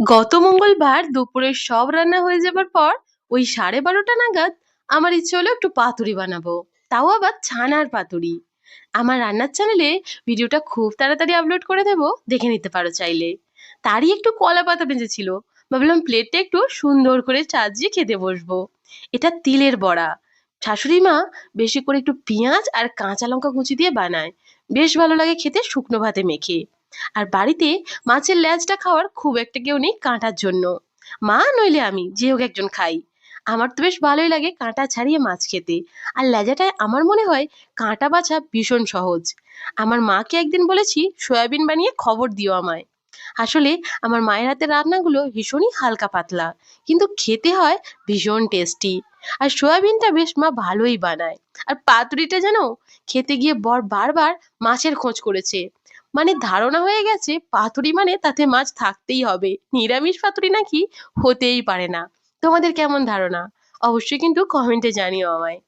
গত মঙ্গলবার দুপুরের সব রান্না হয়ে যাবার পর ওই সাড়ে বারোটা নাগাদ আমার ইচ্ছে হলো একটু পাতুরি বানাবো। তাও আবার ছানার পাতুরি। আমার রান্নার চ্যানেলে ভিডিওটা খুব তাড়াতাড়ি আপলোড করে দেবো, দেখে নিতে পারো চাইলে। তারই একটু কলা পাতা বেঁচেছিল ভাবলাম প্লেটটা একটু সুন্দর করে সাজিয়ে খেতে বসবো। এটা তিলের বড়া। শাশুড়ি মা বেশি করে একটু পেঁয়াজ আর কাঁচা লঙ্কা কুচি দিয়ে বানায়। বেশ ভালো লাগে খেতে শুকনো ভাতে মেখে। আর বাড়িতে মাছের ল্যাজটা খাওয়ার খুব একটা কেউ নেই কাঁটার জন্য। মা, নইলে আমি, যে হোক একজন খাই। আমার তো বেশ ভালোই লাগে কাঁটা ছাড়িয়ে মাছ খেতে। আর লেজাটায় আমার মনে হয় কাঁটা বাছা ভীষণ সহজ। আমার মাকে একদিন বলেছি, সয়াবিন বানিয়ে খবর দিও আমায়। আসলে আমার মায়ের হাতের রান্নাগুলো ভীষণই হালকা পাতলা, কিন্তু খেতে হয় ভীষণ টেস্টি আর সয়াবিনটা বেশ মা ভালোই বানায়। আর পাতুরিটা যেন খেতে গিয়ে বর বারবার মাছের খোঁজ করেছে। মানে ধারণা হয়ে গেছে পাতুরি মানে তাতে মাছ থাকতেই হবে। নিরামিষ পাতুরি নাকি হতেই পারে না। তোমাদের কেমন ধারণা? অবশ্যই কিন্তু কমেন্টে জানিও আমায়।